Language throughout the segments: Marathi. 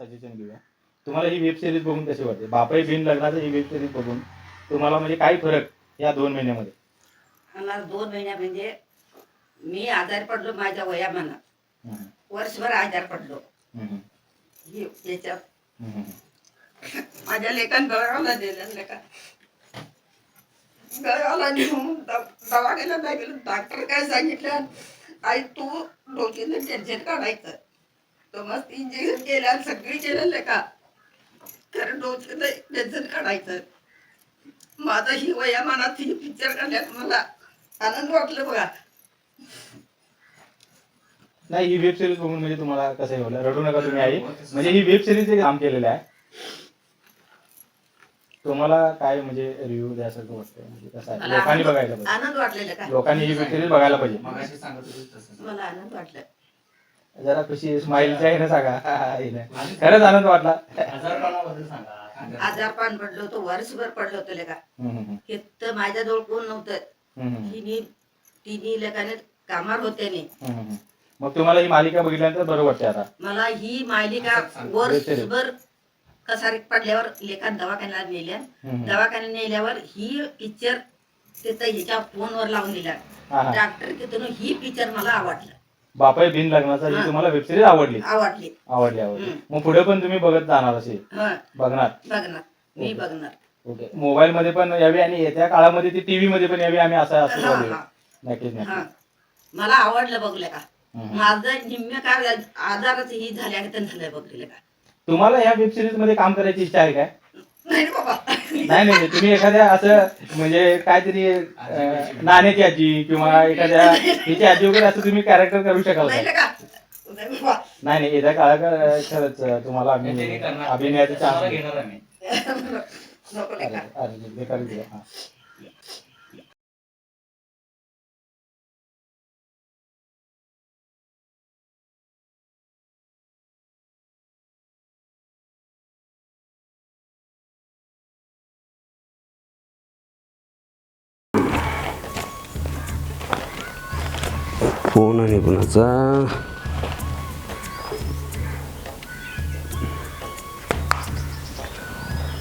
सजेशन घेऊया. तुम्हाला ही वेब सिरीज बघून कशी वाटते? बापाई बिन लग्नाचं ही वेब सिरीज बघून तुम्हाला म्हणजे काय फरक या दोन महिन्यामध्ये? मला दोन महिन्या म्हणजे मी आजारी पडलो माझ्या वयामानात हम्म, वर्षभर आजार पडलो. हम्म, ही याच्यात. हम्म, माझ्या लेखन गळगावला दिलं लेखा गळगावला नेऊन दव- दवाखान्यात नाही गेलो. डॉक्टर काय सांगितलं? आई तू डोक्याचं टेन्शन काढायचं. तर मस्त इंजेक्शन केलं आणि सगळी केलं लेखा खरं डोक्याचं टेन्शन काढायचं. माझं ही वयामानात ही पिक्चर काढण्यात मला. आनंद वाटलं बघा. नाही ही वेब सिरीज बघून म्हणजे तुम्हाला कसं हे होलं रडू नका तुम्ही आई. म्हणजे ही वेब सिरीज काम केलेलं आहे. तुम्हाला काय म्हणजे रिव्ह्यू द्यासारखं वाटतं म्हणजे कसं आहे? मला लोकांनी आनंद- बघायला पाहिजे. आनंद वाटलेला का? लोकांनी ही वेब सिरीज बघायला पाहिजे. मगाशी सांगत होते तसंच. मला आनंद वाटला. जरा खुशी स्माईलच्या आहे ना सांगा. खरंच आनंद वाटला. आजारपणाबद्दल सांगा. आजारपण पडलो होतो वर्षभर पडलो होतो लेका. हे तर माझ्याजवळ कोण नव्हतं. तिन्ही तिन्ही लेखाने कामावर होते. मग तुम्हाला ही मालिका बघितल्यानंतर बरं वाटते आता? मला ही मालिका वर्षभर कसारीत पडल्यावर लेखात दवाखान्याला नेल्या. हम्म. दवाखान्यात नेल्यावर ही पिक्चर तिथं हिच्या फोनवर लावून दिला. डॉक्टर तिथून ही पिक्चर मला आवडलं. बापाई बिन लग्नाचा ही. तुम्हाला वेब सिरीज आवडली. आवडली. आवडली आवडली. मग पुढे पण तुम्ही बघत जाणार असे. हं, बघणार. बघणार. मी. बघणार. ओके. मोबाईल मध्ये पण यावी आणि येत्या काळामध्ये ती टीव्ही मध्ये पण यावी आम्ही असं हा, नक्कीच मला आवडलं बघलं का. माझं काय आजारच ही झाल्या की झालंय बघलेलं का? तुम्हाला या वेब सिरीजमध्ये काम करायची इच्छा आहे काय? नाही नाही. तुम्ही एखाद्या असं म्हणजे काहीतरी अं, नाण्याची आजी किंवा एखाद्या हिची आजी वगैरे असं तुम्ही कॅरेक्टर करू शकाल नाही का? नाही नाही नाही येत्या काळात खरंच तुम्हाला आम्ही. अभिनयाचे चान्स नको अरे लेका अरे बेकार दिला. हा. फोन आहे कुणाचा?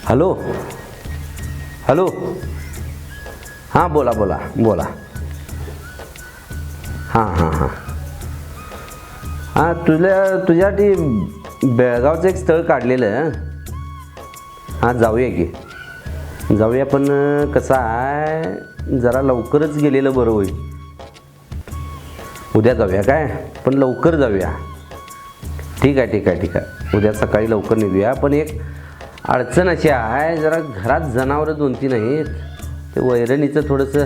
हॅलो? हॅलो? हां बोला बोला बोला. हां हां हां. हां तुझ्या तुझ्यासाठी बेळगावचं एक स्थळ काढलेलं हां. जाऊया की. जाऊया पण कसं आहे जरा लवकरच गेलेलं बरं होईल. उद्या जाऊया काय? पण लवकर जाऊया. ठीक आहे ठीक आहे ठीक आहे. उद्या सकाळी लवकर निघूया. पण एक अडचण अशी आहे जरा घरात जनावरं दोन तीन आहेत. ते वैरणीचं थोडंसं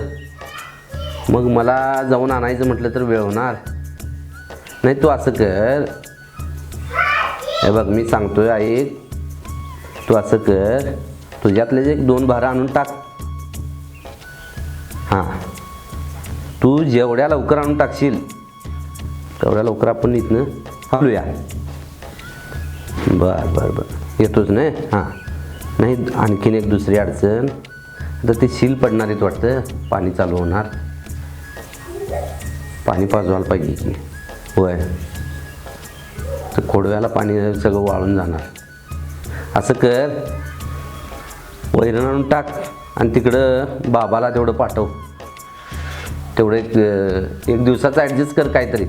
मग मला जाऊन आणायचं म्हटलं तर वेळ होणार. नाही तू असं कर. हे बघ मी सांगतोय ऐक तू असं कर. तुझ्यातले जे एक दोन भारं आणून टाक. हां. तू जेवढ्या लवकर आणून टाकशील तेवढ्या लवकर आपण इथनं हलूया. बर बर बर. येतोच नाही हां. नाही आणखीन एक दुसरी अडचण. आता ते सील पडणार आहेत वाटतं. पाणी चालू होणार. पाणी पाजवायला पाहिजे की. होय. तर खोडव्याला पाणी सगळं वाळून जाणार. असं कर. वैरण आणून टाक. आणि तिकडं बाबाला तेवढं पाठव. तेवढं एक एक दिवसाचं ॲडजस्ट कर काहीतरी.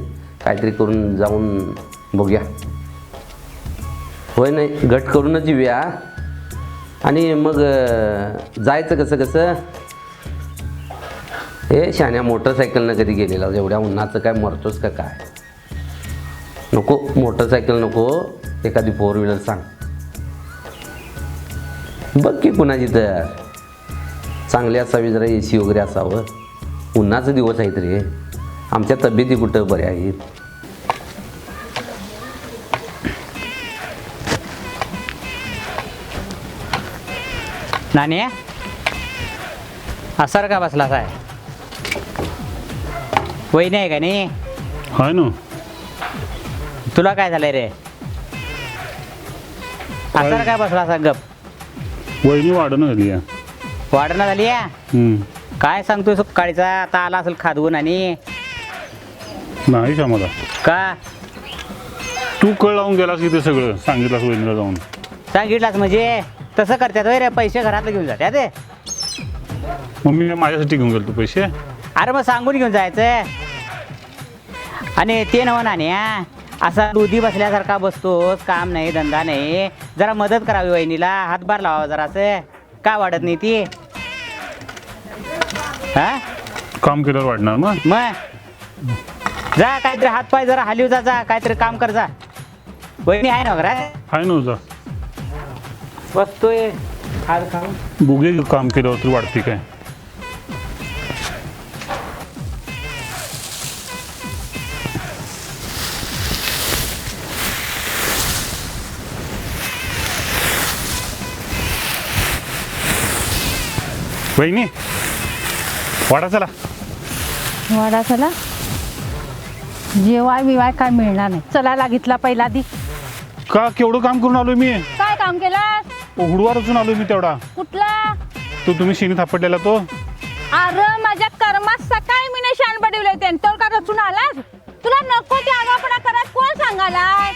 काहीतरी करून जाऊन बघूया. होय नाही घट करूनच येऊया. आणि मग जायचं कसं कसं? हे शाण्या मोटरसायकलनं कधी गेलेला? एवढ्या उन्हाचं काय मरतोच का काय? नको मोटरसायकल नको हो. एखादी फोर व्हीलर सांग. बघ की कुणाची तर चांगली असावी जरा ए सी वगैरे असावं. उन्हाचं दिवस आहेत रे आमच्या तब्येती कुठं बऱ्या आहेत? नानी असर का बसला साय वहिनी आहे का नाही? हाय ना. तुला काय झालंय रे? असर काय बसला असा गप? वहिनी वाढणं झाली. वाढणं झाली. काय सांगतोय सुकाळीचा आता आला असेल खादवून आणि नाही आम्हाला का? तू कळ लावून गेलास की ते सगळं सांगितलास वहिनीला जाऊन. सांगितलास म्हणजे? तसं करतात होय रे पैसे घरातलं घेऊन जातात ते मग मी माझ्यासाठी घेऊन गेलो पैसे. अरे मग सांगून घेऊन जायचं. आणि ते नवं नाण्या असा दुधी बसल्यासारखा बसतोस काम नाही धंदा नाही. जरा मदत करावी वहिनीला हातभार लावावा जरा असं का वाढत नाही ती? हा? काम केल्यावर वाढणार मग मग? जा काहीतरी हातपाय जरा हालीव जा जा काहीतरी काम कर जा. वहिनी आहे ना घरात? आहे नव्हता बसतोय हात खाऊन. बघूया की काम केल्यावर तरी वाढते काय? वहिनी वाडा चला. वाडा चला. जेवाय बिवाय काय मिळणार नाही. चला लागितला पहिला आधी. का केवढं काम करून आलोय मी? काय काम केलं उघडवार अजून आलोय मी तेवढा. कुठला? तो तुम्ही शिनी थापडलेला तो. अरे माझ्या कर्मात सकाळी मी शान पडवले त्यांच्यावर का रचून आलास? तुला नको ते आगापणा करत कोण सांगालाय?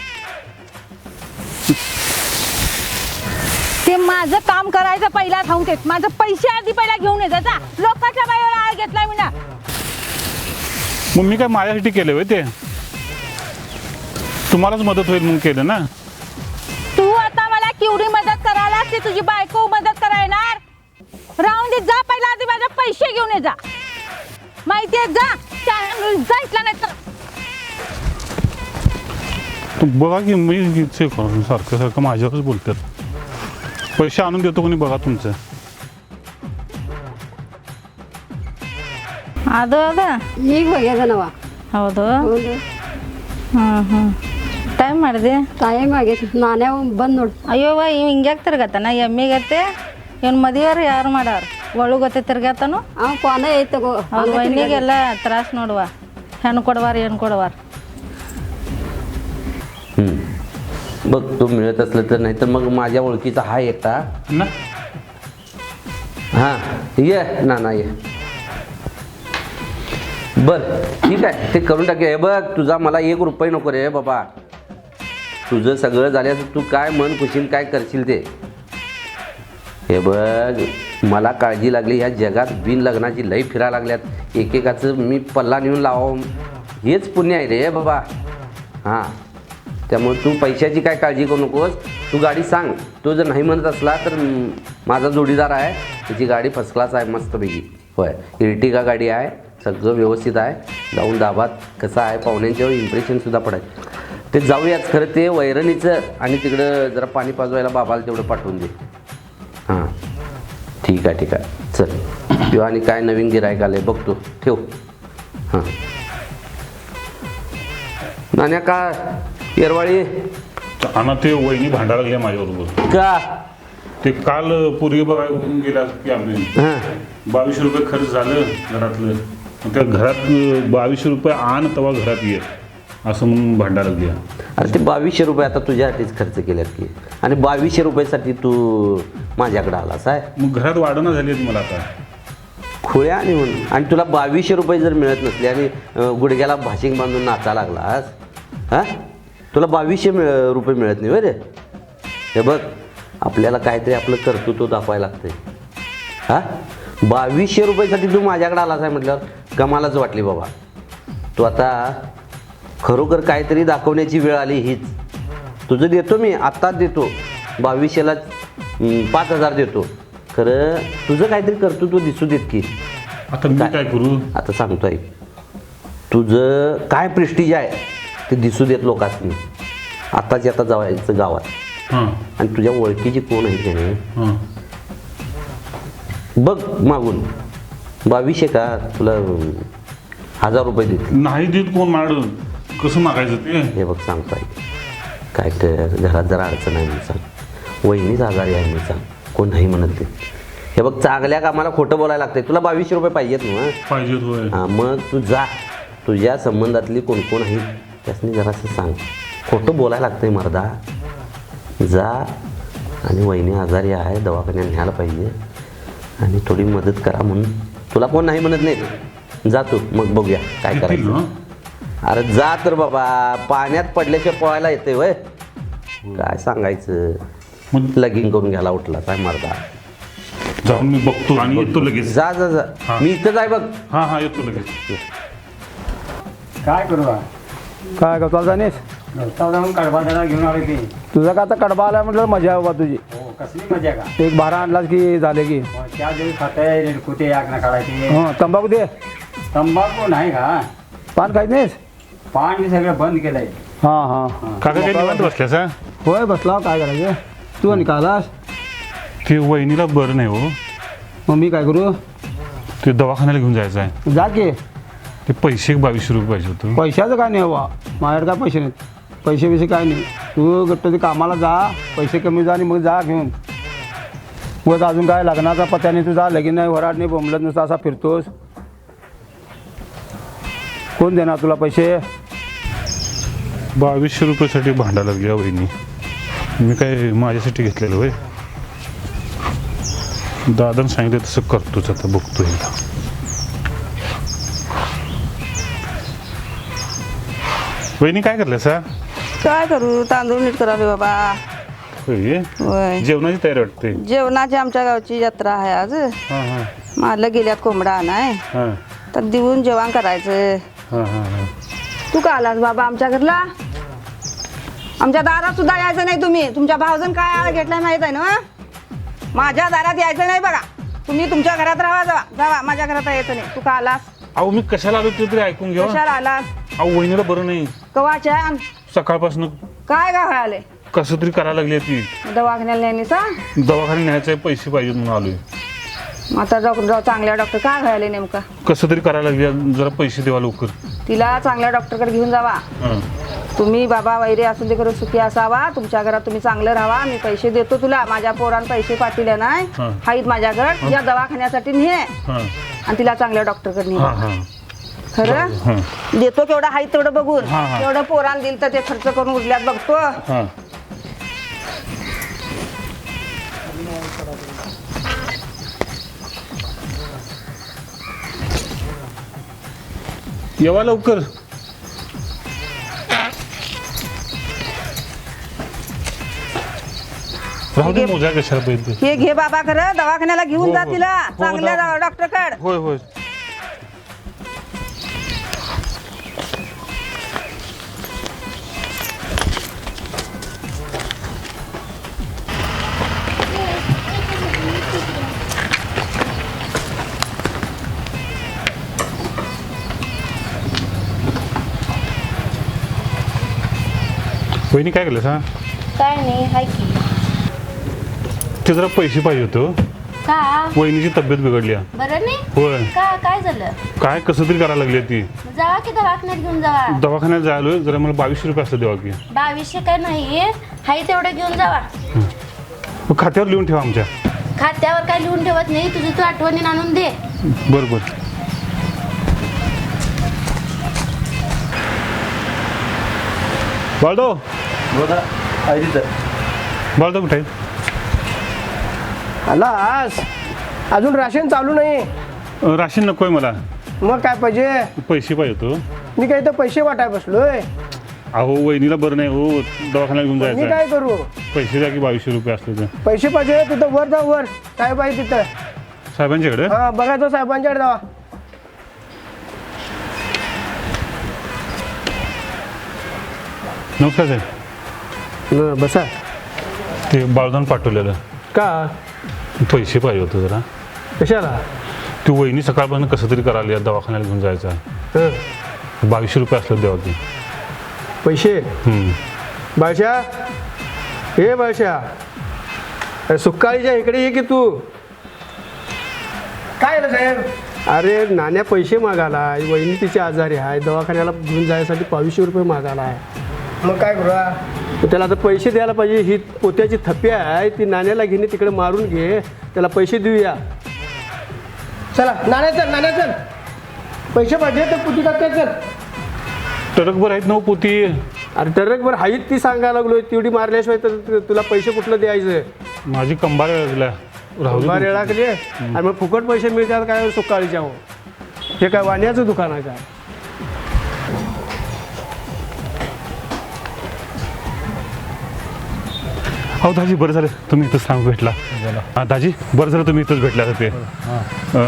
ते माझं काम करायचं पहिला थांबून देत माझं पैसे आधी पहिला घेऊन येत जा लोकांच्या बाईवर आळ घेतलाय मी ना. मग मी काय माझ्यासाठी केलं होय ते? तुम्हालाच मदत होईल म्हणून केलं ना? तू आता मला केवढी मदत करायला ती तुझी बायको मदत करायणार? राहून दे जा पहिला आधी माझे पैसे घेऊन ये जा. माहितीये जा. त्या- जा इथला नाही तर. तू बघा की मी सारखं सारखं माझ्यावरच बोलतात. पैसे आणून देतो कोणी बघा तुमचं. ಅದು ಅದ ಈಗ ಹೋಗ್ಯದನವ ಹೌದು ಹೌದು ಹ್ಞೂ ಹ್ಞೂ ಟೈಮ್ ಮಾಡಿದೆ ಟೈಮ್ ಆಗೈತಿ ನಾನೇ ಬಂದ್ ನೋಡು ಅಯ್ಯೋವ ಇವ್ ಹಿಂಗ್ಯಾಕೆ ತಿರ್ಗತ್ತಾನ ಎಮ್ಮಿಗತ್ತೆ ಇವ್ನ ಮದುವೆಯವ್ರು ಯಾರು ಮಾಡಾರ ಒಳಗತ್ತೆ ತಿರ್ಗತ್ತಾನು ಅವ ಕೊನೆ ಐತ್ ತಗೋ ಅವ್ರ ವೈನಿಗೆಲ್ಲ ತ್ರಾಸ ನೋಡುವ ಹೆಣ್ಣು ಕೊಡವಾರ ಏನು ಕೊಡವಾರ हम्म. बघ तो मिळत असलं तर नाही तर मग माझ्या ओळखीचा हा एकटा ना हां ये ना ना ये बर ठीक आहे ते करून टाकूया. हे बघ तुझा मला एक रुपये नको रे बाबा. तुझं सगळं झाल्यास तू काय मन खुशील काय करशील ते? हे बघ मला काळजी लागली ह्या जगात बिन लग्नाची लई फिरा लागल्यात. एकेकाचं मी पल्ला नेऊन लावावं. हेच पुण्य आहे रे बाबा. हां. त्यामुळे तू पैशाची काय काळजी करू नकोस. तू गाडी सांग. तो जर नाही म्हणत असला तर माझा जोडीदार आहे. त्याची गाडी फर्स्ट क्लास आहे मस्तपैकी. होय. इर्टिगा गाडी आहे. सगळं व्यवस्थित आहे. जाऊन दाबात कसं आहे पाहुण्यांच्यावर इम्प्रेशनसुद्धा पडायचं. ते जाऊयाच खरं ते वैरणीचं आणि तिकडं जरा पाणी पाजवायला बाबाला तेवढं पाठवून दे. हां. ठीक आहे ठीक आहे. चल. किंवा आणि काय नवीन गिरायक आलं आहे बघतो ठेव. हां. नाण्या का येरवाळी? आणि ते वहिनी भांडा लागले माझ्याबरोबर. का? ते काल पूर्वी बघायला गेला की आम्ही. हां. बावीसशे रुपये खर्च झालं घरातलं. त्या घरात बावीसशे रुपये आण तेव्हा घरात ये असं म्हणून भांडा लागली अरे ते बावीसशे रुपये आता तुझ्यासाठीच खर्च केल्यात की. आणि बावीसशे रुपयासाठी तू माझ्याकडं आलास आहे मग घरात वाढणं झाली आहेत मला आता. खुळ्या आणि म्हणून आणि तुला बावीसशे रुपये जर मिळत नसले आणि अं, गुडघ्याला भाशिंग बांधून नाचा लागलास हां? तुला बावीसशे मिळ रुपये मिळत नाही बरं हे बघ आपल्याला काहीतरी आपलं कर्तृत्व दाखवायला लागतंय. हां? बावीसशे रुपयासाठी तू माझ्याकडे आलास आहे म्हटल्यावर कमालच वाटली बाबा. तू आता खरोखर काहीतरी दाखवण्याची वेळ आली हीच. तुझं देतो मी आत्ताच देतो. बावीसशेला पाच हजार देतो. खरं तुझं काहीतरी कर्तृत्व दिसू देत की. आता मी काय? करू? आता सांगतो ऐक तुझं काय प्रेस्टिज आहे ते दिसू देत लोकांनी आत्ताची आता जावायचं गावात. हां. आणि तुझ्या ओळखीची कोण आहे बघ मागून. बावीसशे का? तुला हजार रुपये देतील नाही देत कोण माड कसं मागायचं ते? हे बघ सांगतो ऐक काय तर घरात जरा अडचण आहे म्हणून सांग. वहिनीच आजारी आहे म्हणून सांग. कोण नाही म्हणत ते. हे बघ चांगल्या कामाला खोटं बोलायला लागतंय. तुला बावीसशे रुपये पाहिजेत ना? पाहिजेत होय. हां मग तू जा. तुझ्या संबंधातली कोण कोण आहेत त्यासनी जरासं सांग. खोटं बोलायला लागतंय मर्दा. जा आणि वहिनी आजारी आहे दवाखान्यात न्यायला पाहिजे. आणि थोडी मदत करा म्हणून. तुला कोण नाही म्हणत नाही. जा तू मग बघूया काय करायचं. अरे जा तर बाबा पाण्यात पडल्याशिवाय पोहायला येते वय. काय सांगायचं? मग? लगीन करून घ्यायला उठला काय मारदा. जाऊन मी बघतो आणि येतो लगेच. जा जा जा. मी इथंच आहे बघ. हां हां येतो लगेच. काय करू काय गवताला जाणेस गवता जाऊन कडबा त्याला घेऊन आले की. तुझा का आता कडबा आला म्हटलं मजा बाबा तुझी. कसली मजा का? एक बारा आणलास की झाले की? हो, त्या दिवस खाते रेडकुटे याक ना काढायचे? हं तंबाखू दे. तंबाखू नाही का? पान खायच नाहीस? पाणी सगळं बंद केलंय. हां हां. काका काही निवांत बसल्यास हा? होय बसला काय करायचं? तू आणि कालास? ते वहिनीला बरं नाही हो. मग मी काय करू? ते दवाखान्याला घेऊन जायचं आहे. जा की. ते पैसे बावीसशे रुपये पाहिजे होतं. पैशाचं काय नाही हवा माझ्याकडे काय पैसे नाहीत. पैसे बिसे काय नाही. तू गट्ट ते कामाला जा पैसे कमी जा आणि मग जा घेऊन. मग अजून काय लग्नाचा पत्याने तू जा लगीन नाही वराड नाही बोंबलत नुसता असा फिरतोस. कोण देणार तुला पैसे? बावीसशे रुपयासाठी भांडायला लागली वहिनी. मी काय माझ्यासाठी घेतलेलं होय? दादानं सांगितलं तसं करतोच आता बघतो एकदा. वहिनी काय करलं सर काय करू? तांदूळ नीट करावे बाबा. होय? जेवणाची तयारी वाटते? जेवणाची आमच्या गावची जत्रा आहे आज. हां हां. मारलं गेल्यात कोंबडा आणाय. हां. तर देऊन जेवण करायचं. हां हां हां. तू का आलास बाबा आमच्या घरला? आमच्या दारात सुद्धा यायचं नाही तुम्ही. तुमच्या भावजन काय आळ घेतलाय माहीत आहे ना? माझ्या दारात यायचं नाही बघा. तुम्ही तुमच्या घरात राहा जावा. जावा माझ्या घरात यायचं नाही. तू का आलास? अहो मी कशाला आलो ते तरी ऐकून घ्या. कशाला आलास? अहो वहिनीला बरं नाही. कवाच्या सकाळपासून काय गाव आले कसं तरी करायला लागली आहे ती. दवाखान्याला नेहमी सा दवाखान्यात न्यायचे पैसे पाहिजेत म्हणून आलोय. मग आता जाऊ जाऊ चांगल्या डॉक्टर काय व्हायला नेमका? कसं तरी करायला लागली आहे. जरा पैसे देवा लवकर. तिला चांगल्या डॉक्टरकडे घेऊन जावा. हां. तुम्ही बाबा वैरे असून ते करून सुखी असावा. तुमच्या घरात तुम्ही चांगलं राहा. मी पैसे देतो तुला. माझ्या पोरान पैसे पाठवले नाही. हा. आहेत माझ्याकडे. या दवाखान्यासाठी ने हां. आणि तिला चांगल्या डॉक्टरकडे हां हां. खरं? देतो केवढं आहे तेवढं बघून. हा, हा. तेवढं पोरान दिल तर ते खर्च करून उरल्यात बघतो. हां. येवा लवकर. राहू दे मोजा कशाला पाहिजे हे घे बाबा खरं. दवाखान्याला घेऊन हो, जा हो. तिला. हो, चांगल्या जा. डॉक्टरकडे. होय होय. वहिनी काय केलं सा काय नाही हाय की. ते जरा पैसे पाहिजे होते हो. का? वहिनीची तब्येत बिघडली आहे. बरं नाही? होय. का? काय झालं? काय कसं तरी करायला लागली आहे ती. जावा की दवाखान्यात घेऊन जावा. दवाखान्यात जायलो जरा मला बावीसशे रुपये असं देवा की. बावीसशे काय नाही हाय तेवढं घेऊन जावा. मग खात्यावर लिहून ठेवा आमच्या. खात्यावर काय लिहून ठेवत नाही तुझी तू आठवणीन आणून दे. बरं बरं. बाळदो. बाळदो कुठे? अजून राशन चालू नाही. राशन नको आहे मला. मग काय पाहिजे? पैसे पाहिजे होतो. मी काय इथं पैसे वाटाय बसलोय. अहो वहिनीला बरं नाही हो. दवाखान्यात घेऊन मी जायचं काय. करू? पैसे द्या की बावीसशे रुपये असले तर. पैसे पाहिजे तिथं वर जा वर. साहेब आहे तिथं. साहेबांच्याकडे? हा बघायचं साहेबांच्याकडे जावा. नमस्कार साहेब. बसा. ते बाळदान पाठवलेलं. का? पैसे पाहिजे होते जरा. कशाला? ती वहिनी सकाळपासून कसं तरी करायला दवाखान्याला घेऊन जायचं. आहे. हं, बावीसशे रुपये असलं देवा की पैसे? हम्म. बाळशा? हे बाळशा. अरे सुकाळीच्या इकडे ये की तू. काय झालं साहेब? अरे नाण्या पैसे मागायला वहिनी तिची आजारी आहे. दवाखान्याला घेऊन जायसाठी बावीसशे रुपये मागायला आहे. मग काय करू? त्याला आता पैसे द्यायला पाहिजे. ही पोत्याची थप्पी आहे. ती नाण्याला घेणे तिकडे मारून घे. त्याला पैसे देऊया. चला नाण्या चल नाण्या चल. पैसे पाहिजे तर पुती टाकते चल. टरकभर आहेत नऊ पोती? अरे टरक बरं हाईत ती सांगायला लागलोय. तेवढी मारल्याशिवाय तर तु- तुला पैसे कुठलं द्यायचं? माझी कंबार लागल्या राहू दे बार येळा कधी आणि मग फुकट पैसे मिळतात काय? सुकाळीच्या हो. हे काय वाण्याचं दुकान आहे काय? हो दाजी बरं झालं. तुम्ही इथंच सांगू भेटला. हा दाजी बरं झालं तुम्ही इथंच भेटला ते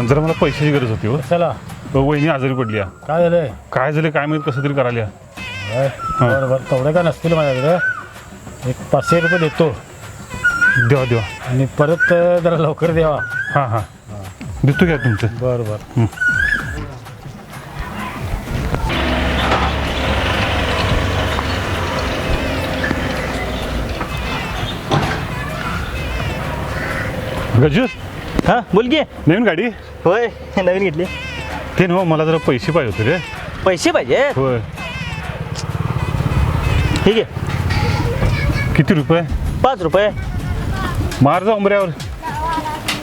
जरा मला पैशाची गरज होती हो. चला वहिनी आजारी पडली आहे. काय झालंय? काय झालं काय माहीत कसं तरी करायला. बरं बरं तेवढे काय नसतील माझ्याकडे. एक पाचशे रुपये देतो. देवा देवा. आणि परत जरा लवकर द्यावा. हां हां. देतो घ्या तुमचं. बरं बरं गजू? हां बोल की. नवीन गाडी? होय नवीन घेतली. ते ना मला जरा पैसे पाहिजे होते रे. पैसे पाहिजे? होय. ठीक आहे. किती रुपये? पाच रुपये. मार जा उमऱ्यावर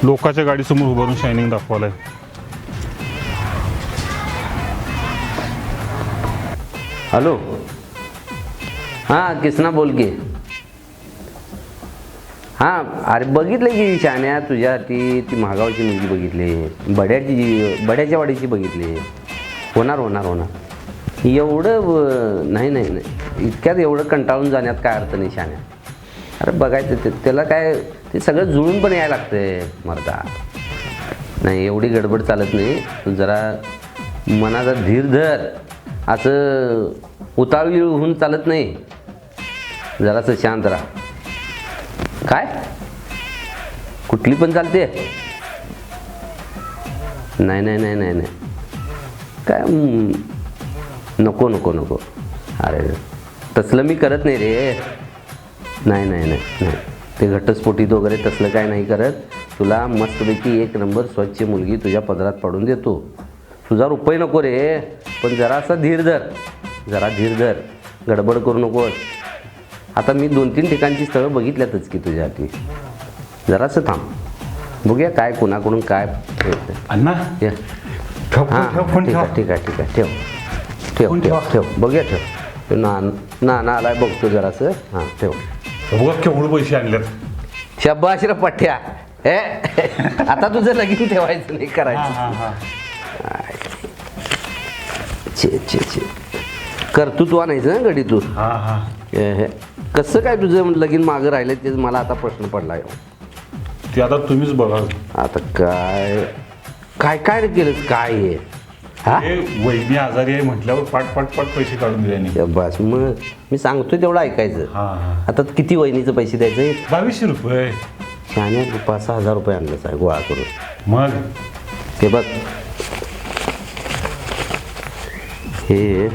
लोकांच्या गाडीसमोर उभारून शायनिंग दाखवायलाय हॅलो. हां किसना बोल की. हां अरे बघितलं की शाण्या तुझ्यासाठी ती महागावची मुलगी बघितली बड्याची बड्याच्या वाडीची बघितली. होणार होणार होणार. एवढं नाही नाही नाही. इतक्यात एवढं कंटाळून जाण्यात काय अर्थ नाही शान्या. अरे बघायचं ते त्याला काय ते सगळं जुळून पण यायला लागतंय मर्दा. नाही एवढी गडबड चालत नाही. तू जरा मनाचा धीर धर. असं उतावळी होऊन चालत नाही. जरासं शांत राहा. काय? कुठली पण चालते. नाही नाही नाही नाही नाही. काय नको नको नको. अरे तसलं मी करत नाही रे. नाही नाही नाही नाही. ते घटस्फोटीत वगैरे तसलं काय नाही करत. तुला मस्तपैकी एक नंबर स्वच्छ मुलगी तुझ्या पदरात पडून देतो. तुझा रुपये नको रे. पण जरासा धीर धर. जरा धीर धर. गडबड करू नकोस. आता मी दोन तीन ठिकाणची स्थळं बघितल्यातच की तुझ्यासाठी. जरासं थांब. बघूया काय कोणाकडून काय होतंय. अण्णा? ये. ठेव हां ठेव फोन ठीक ठेव. आहे ठीक आहे ठीक आहे. ठेव. ठेव फोन ठेव ठेवा. ठेव. बघूया ठेव. तो ना ना ना आलाय बघतो जरासं. हां ठेव. बघा केवढं पैसे आणलेत. शब्बाश रे पठ्या हे? आता तुझं लगीन ठेवायचं नाही करायचं. छे छे छे. कर्तृत्व आणायचं ना गडी तू? हां हां. हे, हे. कसं काय तुझं लगीन मागं राहिलं ते मला आता प्रश्न पडला आहे. ते आता तुम्हीच बघा. आता काय काय काय रे केलंस? काय हे? हा? हे वहिनी आजारी आहे म्हटल्यावर पाट पाट पाट पैसे काढून दिले. बस मग मी सांगतोय तेवढं ऐकायचं. हां आता किती वहिनीचं पैसे द्यायचे बावीसशे रुपये. शहाण्या पाच सहा हजार रुपये आणलं आहे गोळा करून. मग? हे बघ. हे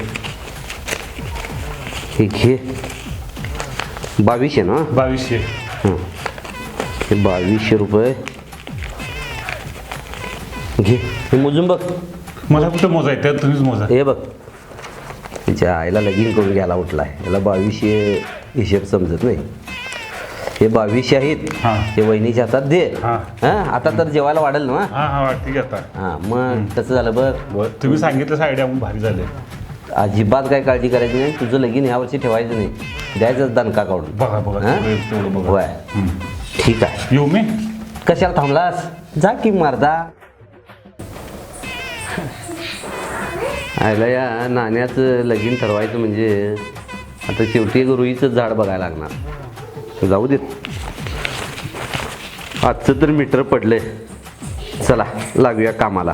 हे. घे बावीसशे ना? बावीसशे. हं. बावीसशे रुपये. घे. हे मोजून बघ. मला कुठं मोजा आहे त्यात तुम्हीच मोजा. हे बघ. तिच्या आईला लगीन करून घ्यायला उठलाय. याला बावीसशे हिशेब समजत नाही. हे बावीसशे आहेत. हां. हे वहिनीच्या हातात दे. हां. हां? आता तर जेवायला वाढेल ना? हां हां वाटते की आता. हां मग कसं झालं बघ. बरं तुम्ही सांगितलं आयडिया भारी झाले. अजिबात काय काळजी करायची नाही. तुझं लगीन ह्या वर्षी ठेवायचं नाही. द्यायचं दणका काढून बघा बघा हां? तेवढं तेवढं बघा. होय. ठीक आहे. येऊ मी कशाला थांबलास? जा की मारदा. आयला या नाण्याचं लगीन ठरवायचं म्हणजे आता शेवटी एक रुईचं झाड बघायला लागणार. जाऊ देत आजचं तर मीटर पडले चला लागूया कामाला.